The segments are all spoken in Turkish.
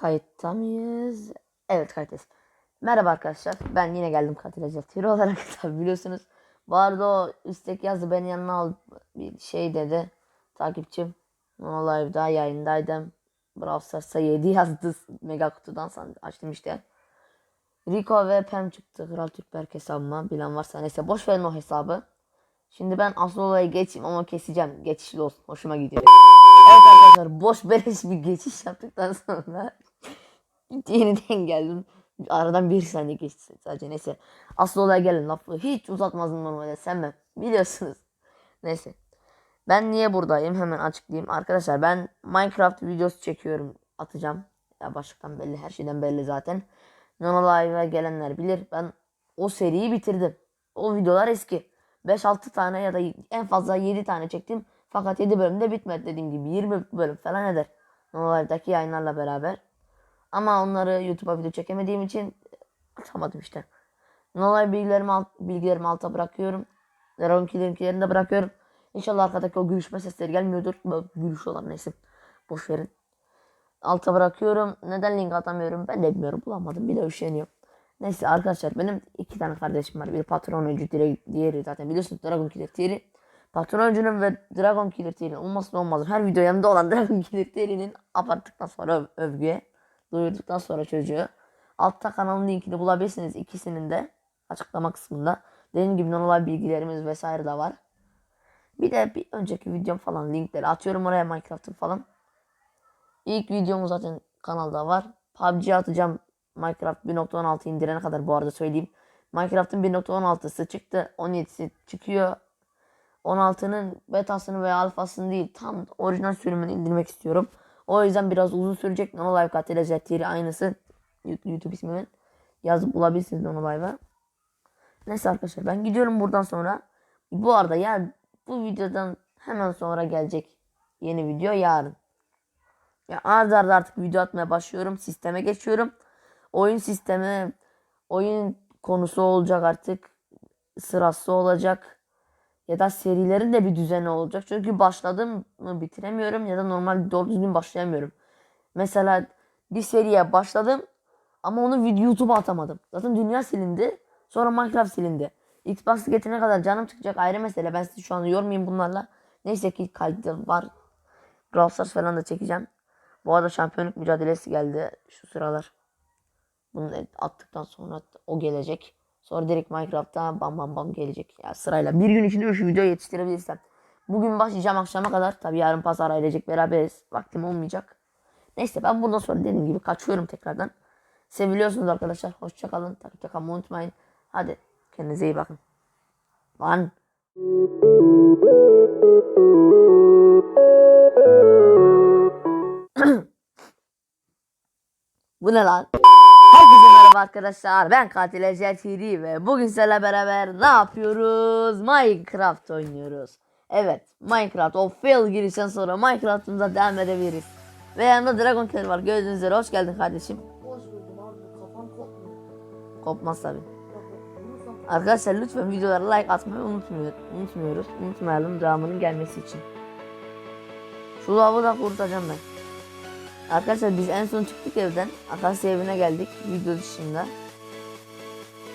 Kayıtta mıyız? Evet kayıttayız. Merhaba arkadaşlar. Ben yine geldim Katil Recep olarak tabi biliyorsunuz. Bu arada o istek yazdı beni yanına al bir şey dedi. Takipçim. No Live'da yayındaydım. Brawl Stars'a 7 yazdı. Mega kutudan san- açtım işte. Rico ve Pem çıktı. Kral Türkberk hesabıma. Bilen varsa neyse boş verin o hesabı. Şimdi ben asıl olaya geçeyim ama keseceğim. Geçişli olsun. Hoşuma gidiyor. Evet arkadaşlar boş beleş bir geçiş yaptıktan sonra yeniden geldim. Aradan bir saniye geçti sadece neyse. Asıl olaya gelin lafı hiç uzatmazdım normalde sevmem. Biliyorsunuz. Neyse. Ben niye buradayım hemen açıklayayım. Arkadaşlar ben Minecraft videosu çekiyorum. Atacağım. Ya başlıktan belli her şeyden belli zaten. Nono Live'a gelenler bilir. Ben o seriyi bitirdim. O videolar eski. 5-6 tane ya da en fazla 7 tane çektim. Fakat 7 bölümde bitmedi dediğim gibi 20 bölüm falan eder. Nono Live'daki yayınlarla beraber. Ama onları YouTube'a video çekemediğim için atamadım işte. Live bilgilerimi, alt, bilgilerimi alta bırakıyorum. Dragon linklerini de bırakıyorum. İnşallah arkadaki o gülüşme sesleri gelmiyordur. Böyle gülüşüyorlar neyse. Boş verin. Alta bırakıyorum. Neden link atamıyorum ben de bilmiyorum. Bulamadım. Bir de üşeniyorum. Neyse arkadaşlar benim iki tane kardeşim var. Bir patron oyuncu diğeri, zaten biliyorsunuz Dragon Killer Thierry. Patron oyuncunun ve Dragon Killer Thierry'nin olmasın olmaz. Her video yanımda olan Dragon Killer Thierry'nin aparttıktan sonra öv- övgüye duyurduktan sonra çocuğu. Altta kanalın linkini bulabilirsiniz ikisinin de açıklama kısmında. Dediğim gibi normal bilgilerimiz vesaire de var. Bir de bir önceki videom falan linkleri atıyorum oraya Minecraft'ın falan. İlk videom zaten kanalda var. PUBG atacağım Minecraft 1.16 indirene kadar bu arada söyleyeyim. Minecraft'ın 1.16'sı çıktı. 17'si çıkıyor. 16'nın betasını veya alfasını değil tam orijinal sürümünü indirmek istiyorum. O yüzden biraz uzun sürecek. Nono Live Katil Zetiri aynısı. YouTube ismimin. Yazıp bulabilirsiniz Nono Live'a. Neyse arkadaşlar ben gidiyorum buradan sonra. Bu arada ya bu videodan hemen sonra gelecek yeni video yarın. Ya arda arda artık video atmaya başlıyorum. Sisteme geçiyorum. Oyun sistemi, oyun konusu olacak artık. Sırası olacak. Ya da serilerin de bir düzeni olacak. Çünkü başladım mı bitiremiyorum ya da normal doğru düzgün başlayamıyorum. Mesela bir seriye başladım ama onu YouTube'a atamadım. Zaten dünya silindi. Sonra Minecraft silindi. Xbox getirene kadar canım çıkacak ayrı mesele. Ben sizi şu an yormayayım bunlarla. Neyse ki kaydı var. Brawl Stars falan da çekeceğim. Bu arada şampiyonluk mücadelesi geldi şu sıralar. Bunu attıktan sonra o gelecek. Sonra direkt Minecraft'ta bam bam bam gelecek. Ya sırayla bir gün içinde 3 video yetiştirebilirsem. Bugün başlayacağım akşama kadar. Tabi yarın pazar ailecek beraberiz. Vaktim olmayacak. Neyse ben bundan sonra dediğim gibi kaçıyorum tekrardan. Seviliyorsunuz arkadaşlar. Hoşçakalın. Takipte kalmayı unutmayın. Hadi kendinize iyi bakın. Lan. Bu ne lan? Herkese merhaba arkadaşlar. Ben Katil Ecel TV ve bugün sizlerle beraber ne yapıyoruz? Minecraft oynuyoruz. Evet, Minecraft o fail girişten sonra Minecraft'ımıza devam edebiliriz. Ve yanında Dragon Killer var. Gördüğünüz üzere hoş geldin kardeşim. Hoş buldum abi. Kafam kopmuyor. Kopmaz tabi. Arkadaşlar lütfen videolara like atmayı unutmuyor, unutmuyoruz. Unutmayalım devamının gelmesi için. Şu lavı da kurtaracağım ben. Arkadaşlar biz en son çıktık evden. Akasya evine geldik video dışında.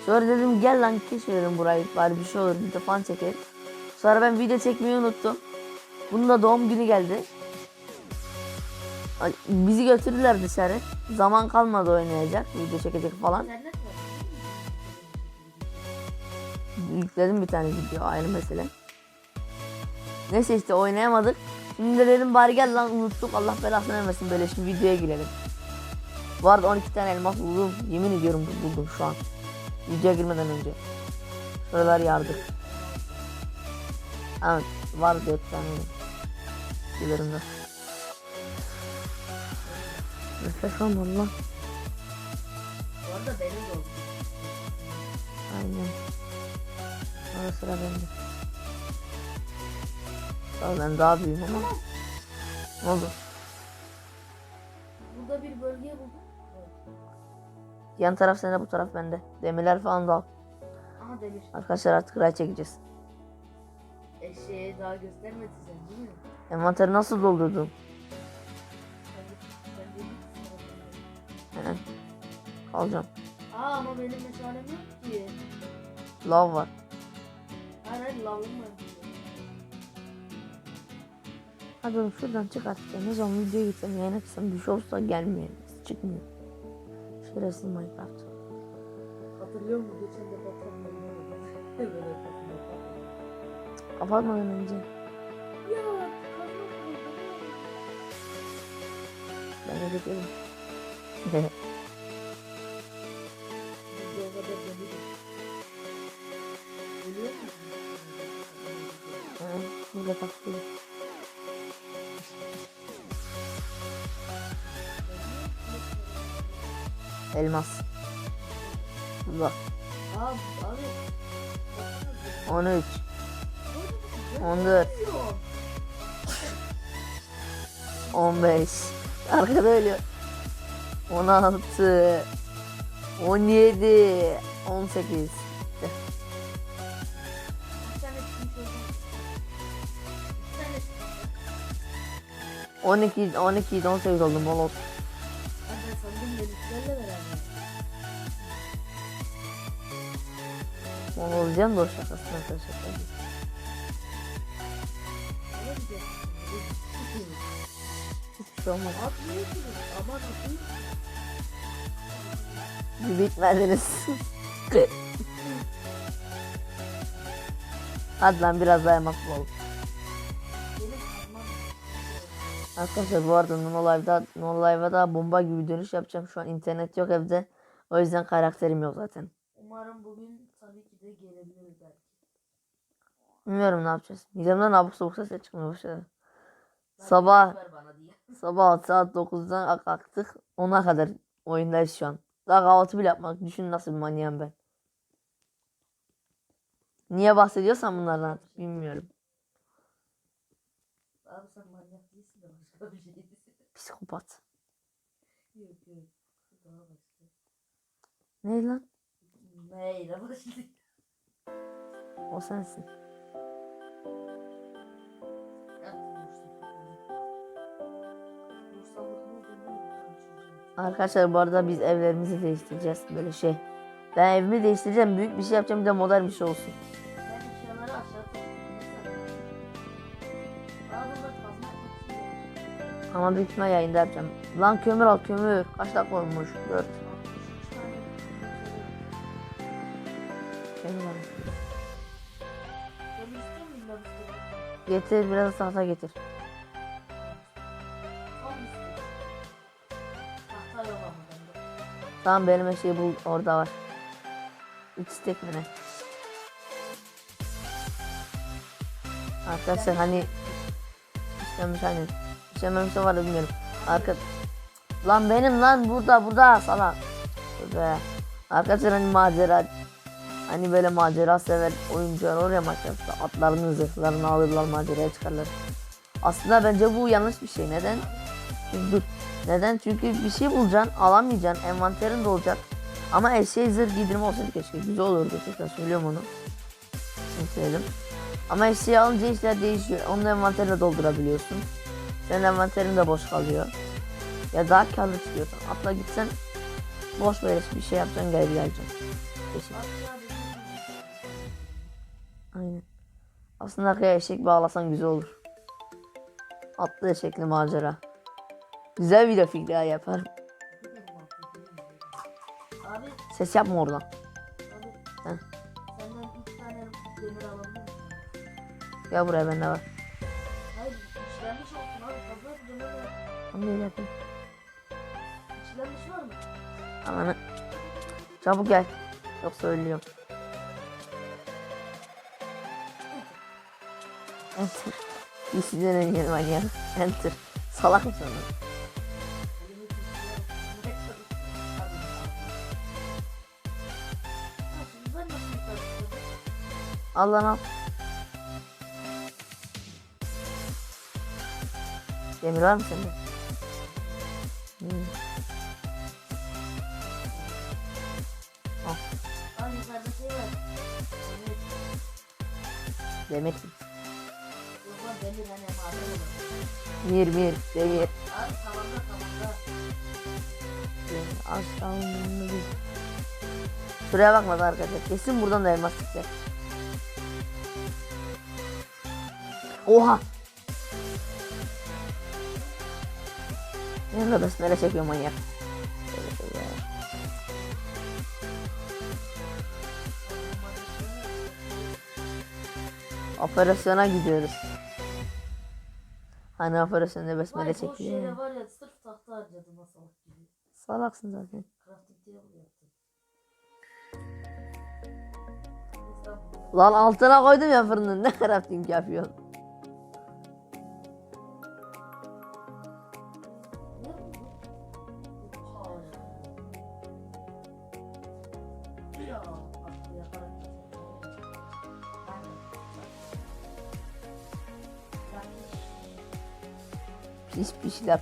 Sonra dedim gel lan keşfedelim burayı bari bir şey olur bir de fan çekeriz. Sonra ben video çekmeyi unuttum. Bunun da doğum günü geldi. Bizi götürdüler dışarı. Zaman kalmadı oynayacak, video çekecek falan. Yükledim bir tane video ayrı mesele. Neyse işte oynayamadık. Şimdi de dedim bari gel lan unuttuk Allah belasını vermesin böyle şimdi videoya girelim. Bu arada 12 tane elmas buldum. Yemin ediyorum bu- buldum şu an. Videoya girmeden önce. Şuralar yardık. Evet var 4 tane. Dilerimde. Nefes almadı lan. Bu arada benim de oldu. Aynen. Sonra sıra bende. Daha ben daha büyüğüm ama. Ne oldu? Burada bir bölge buldum. Yan taraf sende bu taraf bende. Demirler falan da al. Aha demir. Arkadaşlar artık ray çekeceğiz. Eşeğe daha göstermedi sen değil mi? Envanteri nasıl doldurdun? He. Kalacağım. Aa ama benim meşalem yok ki. Lav var. Hayır hayır lavım var. Oğlum şuradan çık artık ya. Ne zaman videoya gitsem yayın açsam bir şey olsa gelmiyor. Çıkmıyor. Şerefsiz Minecraft. Hatırlıyor musun? Geçen de patronla Kapatmadan önce. Ya. Ben de bekledim. Biz de Elmas. Bak. Abi abi. 13. 14. 15. Arkada ölüyor. 16. 17. 18. Bir tane çıkmış oldu. Bir tane çıkmış. 12. 12. 18 oldum. Molot. Ben sandım benimkilerle beraber. Mol olacağım da o şakasına arkadaşlar. Hiçbir şey olmaz. Bir. Hadi lan biraz daha. Benim kazmam. Arkadaşlar bu arada No Live'da, No Live'a da bomba gibi dönüş yapacağım. Şu an internet yok evde. O yüzden karakterim yok zaten. Umarım bugün tabii ki de gelebiliriz belki. Bilmiyorum ne yapacağız. Midemden abuk sabuk sesler çıkmaya başladı. Ben Sabah sabah saat 9'dan kalktık. 10'a kadar oyundayız şu an. Daha kahvaltı bile yapmak. Düşün nasıl bir manyağım ben. Niye bahsediyorsan bunlardan bilmiyorum. Abi sen manyak değilsin de başka bir şey. Psikopat. Yok yok. Ne lan? Neyle başlayayım? O sensin. Arkadaşlar bu arada biz evlerimizi değiştireceğiz. Böyle şey. Ben evimi değiştireceğim. Büyük bir şey yapacağım. Bir de modern bir şey olsun. Ama büyük ihtimal yayında yapacağım. Lan kömür al kömür. Kaç dakika olmuş? 4. İstiyor? Getir biraz tahta getir. Tamam benim eşeği bul orada var. 3 stek mi ne? Arkadaşlar hani işlemiş hani işlememiş de var bilmiyorum. Arka lan benim lan burada burada salak. Be. Arkadaşlar hani macera hani böyle macera sever oyuncular oraya Minecraft'ta atlarını zırhlarını alırlar maceraya çıkarlar. Aslında bence bu yanlış bir şey. Neden? Dur. Neden? Çünkü bir şey bulacaksın, alamayacaksın, envanterin de olacak. Ama eşeğe zırh giydirme olsaydı keşke. Güzel olurdu. Tekrar söylüyorum onu. Şimdi söyleyelim. Ama eşeği alınca işler değişiyor. Onun envanterini doldurabiliyorsun. Senin envanterin de boş kalıyor. Ya daha karlı çıkıyorsun. Atla gitsen boş böyle bir şey yapacaksın geri geleceksin. Eşek. Aynen. Aslında arkaya eşek bağlasan güzel olur. Atlı eşekli macera. Güzel video fikri ya yaparım. Abi, Ses yapma oradan. abi. Heh. Senden üç tane demir miyim? Gel buraya bende var. Hayır, işlenmiş olsun abi. Fazla yapacağım öyle. Onu öyle yapayım. İşlenmiş var mı? Ananı. Çabuk gel. Yoksa ölüyorum. Enter. İşinden önce manyak. Enter. Salak mısın? Al lan al. Demir var mı sende? Hmm. Yukarıda şey var. Demir. Demir. Hani maden olur. Mir mir. Demir. Abi umurumda değil. Şuraya bakmadı arkadaşlar. Kesin buradan da elmas çıkacak. Oha. Ne kadar nereye çekiyor manyak. Operasyona gidiyoruz. Hani operasyonda besmele Vay çekiyor. yere ya. var ya sırf tahta harcadım masalak gibi. Salaksın zaten. Crafting table yaptım. Lan altına koydum ya fırının ne crafting yapıyorsun?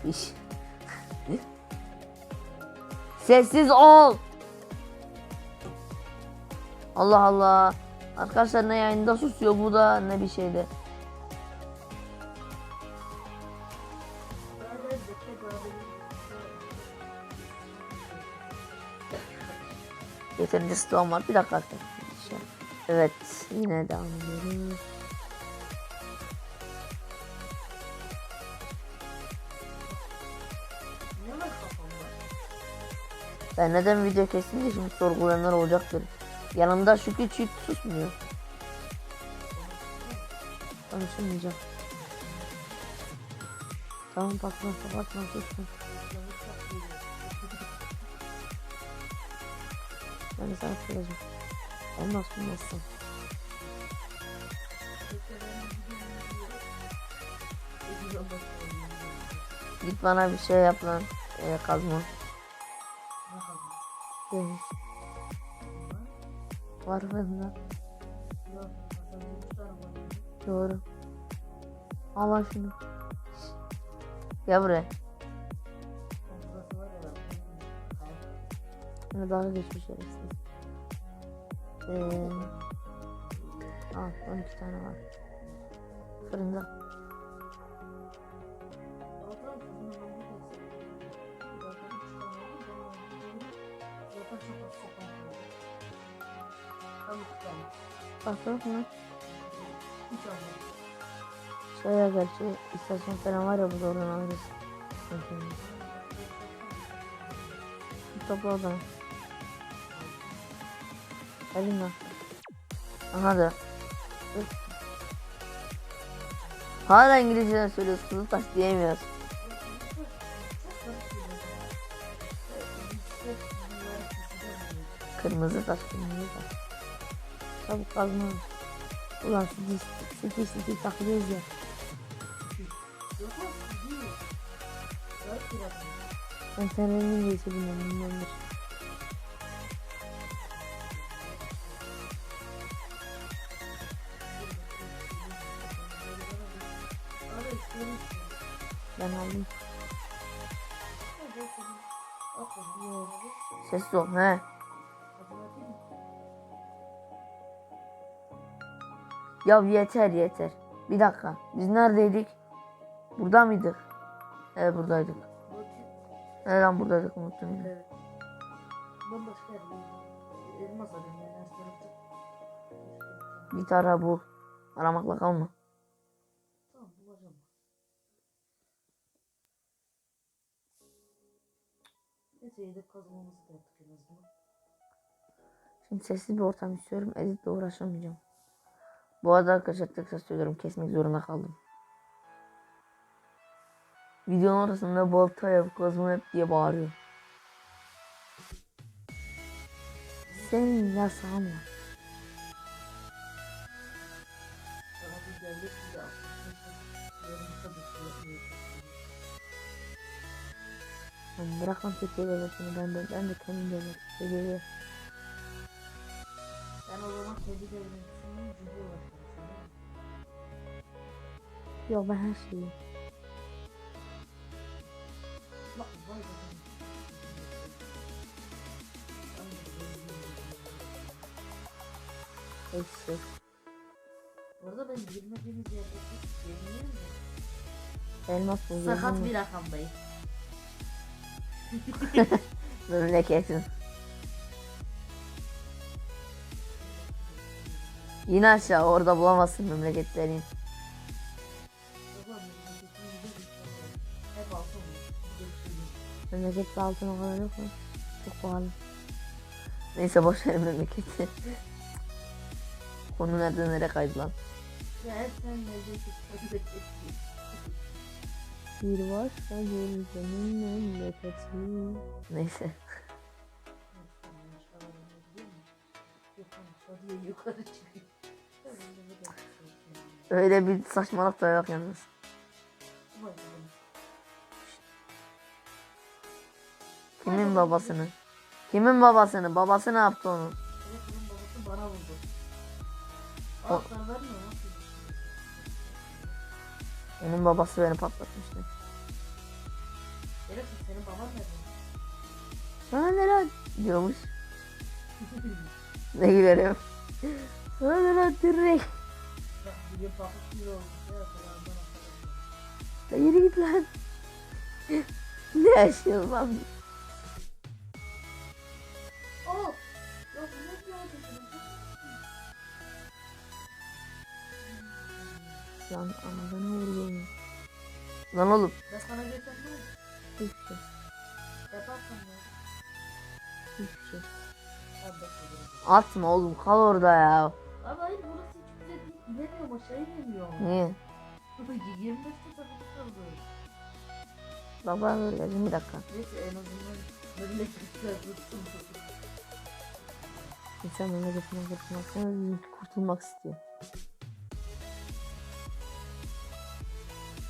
Piş. Sessiz ol. Allah Allah. Arkadaşlar ne yayında susuyor bu da ne bir şeyde. Yeterince stoğum var. Bir dakika. Şey- Evet yine devam ediyoruz. Ben neden video kestim diye şimdi sorgulayanlar olacaktır. Yanımda şu küçük susmuyor. Konuşamayacağım. Tamam patron kapatma susma. Ben sana soracağım. Olmaz bulmazsın. Git bana bir şey yap lan. Ee, kazma. Fırında. Doğru. Al şunu. Gel buraya. Yine dalga geçmiş şerefsiz. Ee, al 12 tane var. Fırında. Bak bak mı? Şöyle gerçi istasyon falan var ya burada oradan alırız. Topla o zaman. Elimden. Aha da. Hala İngilizceden söylüyoruz. Kızıl taş diyemiyoruz. Kırmızı taş, kırmızı taş. Çabuk kazma. Ulan şu dis, siki siki takılıyoruz ya. Ben sen rengin değilse bilmem bilmemdir. Ben aldım. Sessiz ol. He. Ya yeter yeter. Bir dakika. Biz neredeydik? Burada mıydık? Evet buradaydık. Lan buradaydık unuttum ya. Evet. Bambaşka yerde. Elmas arıyorum yani. Git ara bul. Aramakla kalma. Tamam bulacağım. Neyse yedek kazmamızı da yaptık en azından. Şimdi sessiz bir ortam istiyorum. Editle uğraşamayacağım. Bu arada arkadaşlar tekrar söylüyorum. Kesmek zorunda kaldım. Videonun ortasında balta yap, kazma yap diye bağırıyor. Senin yasağın var. Ben bırak lan Türkiye devletini. Ben de, ben de kendim devlet. Seviye. Sen o zaman kendi mi? Yok ben her şeyi. Eşsiz. Bu arada ben girmediğimiz yerde yemin mi? Elmas buluyorum. Sakat bir rakamdayım. Memleketin. Yine aşağı orada bulamazsın memleketlerin. Memlekette altın o kadar yok mu? Çok pahalı. Neyse boş ver memleketi. Konu nereden nereye kaydı lan? Bir başka bir memleketi. Neyse. Yukarı çıkıyor. Öyle bir saçmalık da yok yalnız. Kimin babasını? Kimin babasını? Babası ne yaptı onu? Evet bunun babası bana vurdu. O-? Onun babası beni patlatmıştı. Şerefsiz senin baban nerede? Sana neler diyormuş. Ne gülerim. Sana neler direkt. Bugün patlık gibi olmuş ya. Kulağından atarım. Ya Yürü git lan. ne yaşıyorsun lan? Oh! Bu ne diyor Lan anadana. Lan oğlum. Ben sana ne oldu? Hiçbir şey. Yaparsın ya. Hiçbir şey. Atma oğlum kal orada ya. İnemiyorum aşağı inemiyorum. Niye? 25 tasarruf kaldı. Baba geldim bir dakika. Neyse en azından memleketler tutsun. İnsan memleketinden kurtulmak, kurtulmak istiyor.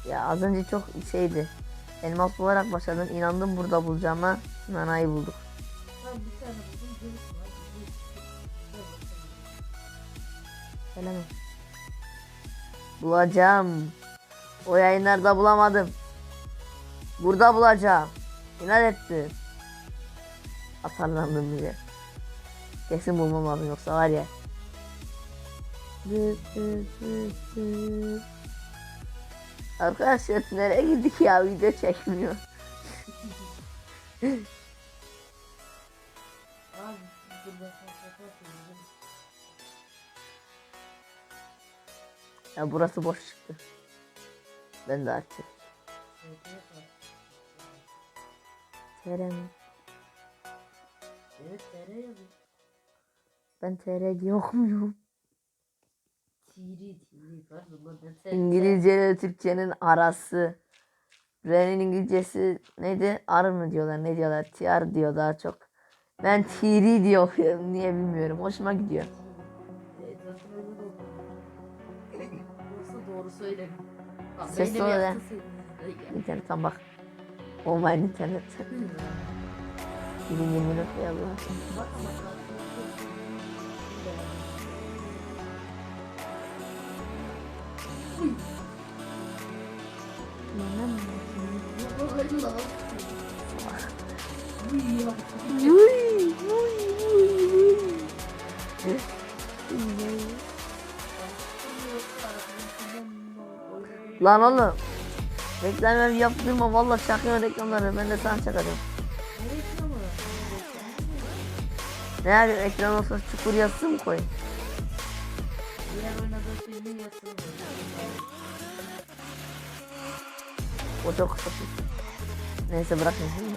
Ya az önce çok şeydi. Elmas bularak başladım. İnandım burada bulacağıma. Nanayı bulduk. Ben Bulacağım. O yayınlarda bulamadım. Burada bulacağım. İnat etti. Atarlandım bile. Kesin bulmam lazım yoksa var ya. Arkadaşlar nereye gittik ya video çekmiyor. Abi Ya burası boş çıktı. Ben de artık. TR mi? Evet TR yazıyor. Ben TR? Tiri tiri pardon ben TR. İngilizce ile Türkçenin arası. Re'nin İngilizcesi neydi? Ar mı diyorlar? Ne diyorlar? TR diyor daha çok. Ben TR diye okuyorum. Niye bilmiyorum. Hoşuma gidiyor. Söylemiyor. Bak, Ses söyle. yaktı senin. İnternetten bak. Olmayan internet. 2020 yok ya bu. Bak bak. Lan oğlum. Reklam yaptırma valla çakıyor reklamları. Ben de sana çakacağım. Ne yapayım ekran olsa çukur yazısı mı yazısını O çok kısa. Neyse bırakın şimdi.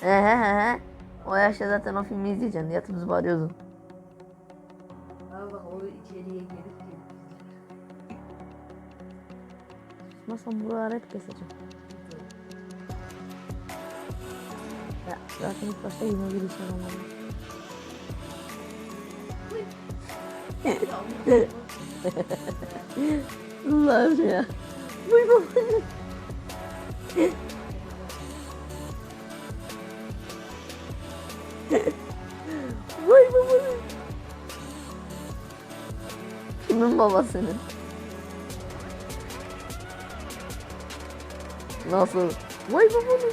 He. O yaşta zaten o filmi izleyeceksin. Yatımızı bağırıyordun. Susmazsam buraları hep keseceğim. Ya zaten ilk başta yine bir işe olmalı. Allah'ım ya. Vay baba. Vay baba. Kimin babasının? Nasıl? Vay babanın.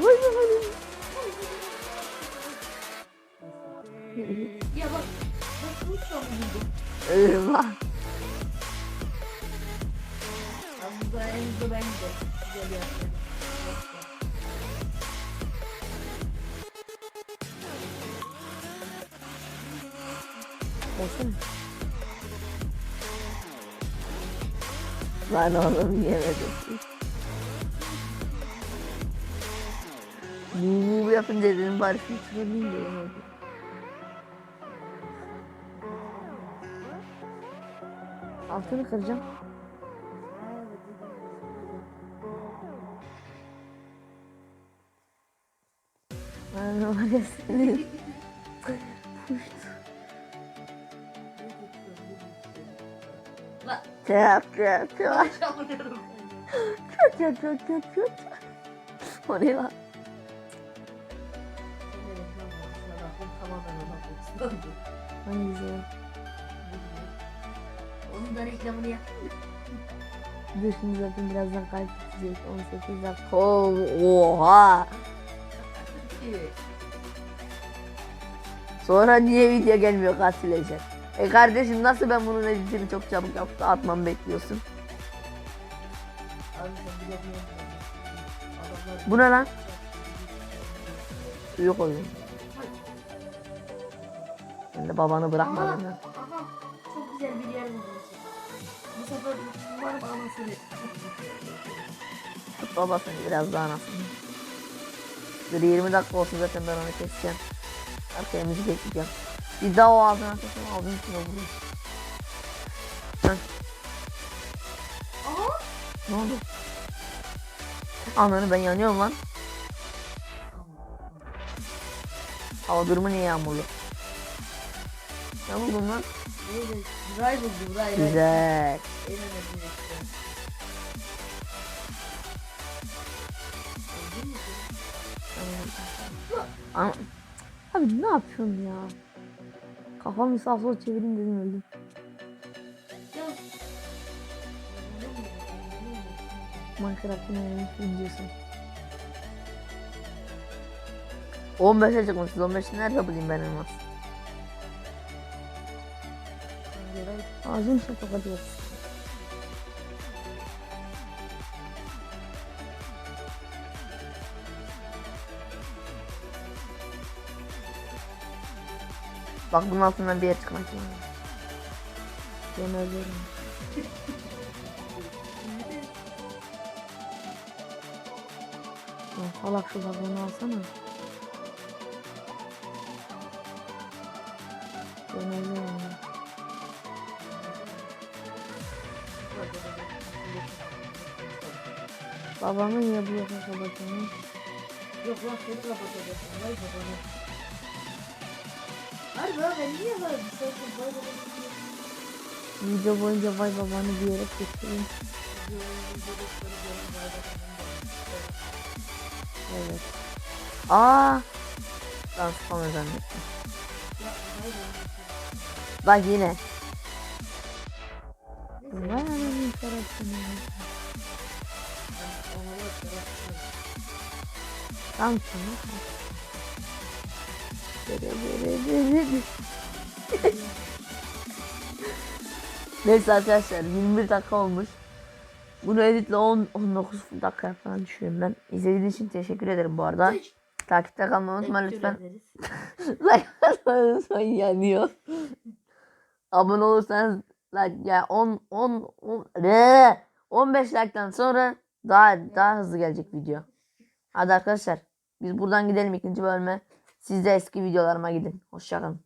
Vay babanın. Ya bak, bak bu şu an buldum. Eyvah. Aslında en hızlı ben de. Güzel yaptım. Lan oğlum yemedim. Bu yapınca dedim bari şunu çıkarayım da. Altını kıracağım. Lan var çalıyorum. Çap çap çap çap çap. O ne lan? Hangisi? Onun da reklamını yap. Dur şimdi zaten birazdan kalp bitecek. 18 dakika. Oha. Sonra niye video gelmiyor kaç silecek? E kardeşim nasıl ben bunun editini çok çabuk yaptı atmam bekliyorsun? Bu ne lan? Yok oyun. De babanı Aha, ben. aha, çok güzel bir yer buldum. Bu sefer umarım anasını. Tut babasını biraz daha nasıl? Dur 20 dakika olsun zaten ben onu keseceğim. Arkaya müzik ekleyeceğim. Bir daha o ağzına ağzının içine vurayım. Heh, Aha. ne oldu? Ananı ben yanıyorum lan. Hava durumu niye yağmurlu? Ne buldun lan? Neydi? Buldu, Ray, Ray. Güzel. En önemli Abi ne yapıyorsun ya? Kafamı sağa sola çevireyim dedim öldüm. Minecraft'ın oyunu videosu. 15'e çıkmışız. 15'i nerede bulayım ben elmas? Ağzım şey kapatıyor. Bak bunun altından bir yer çıkmak lazım. Ben. Ya, Salak şu balonu alsana. Ben ya. Babamın ya bu yaka kapatını. Yok lan seni kapatacaksın. Vay babana. Şey babana. Video boyunca vay babanı diyerek geçireyim. Evet. Aa. Ben spam zannettim. Bak yine. Vay ananın tarafını. Tam sana. Neyse arkadaşlar 21 dakika olmuş. Bunu editle 10 19 dakika falan düşüyorum ben. İzlediğiniz için teşekkür ederim bu arada. Takipte kalmayı unutma lütfen. like atmayı unutmayın yanıyor. Abone olursanız like ya 10 10 10 ne? 15 like'tan sonra daha daha hızlı gelecek video. Hadi arkadaşlar biz buradan gidelim ikinci bölüme. Siz de eski videolarıma gidin. Hoşçakalın.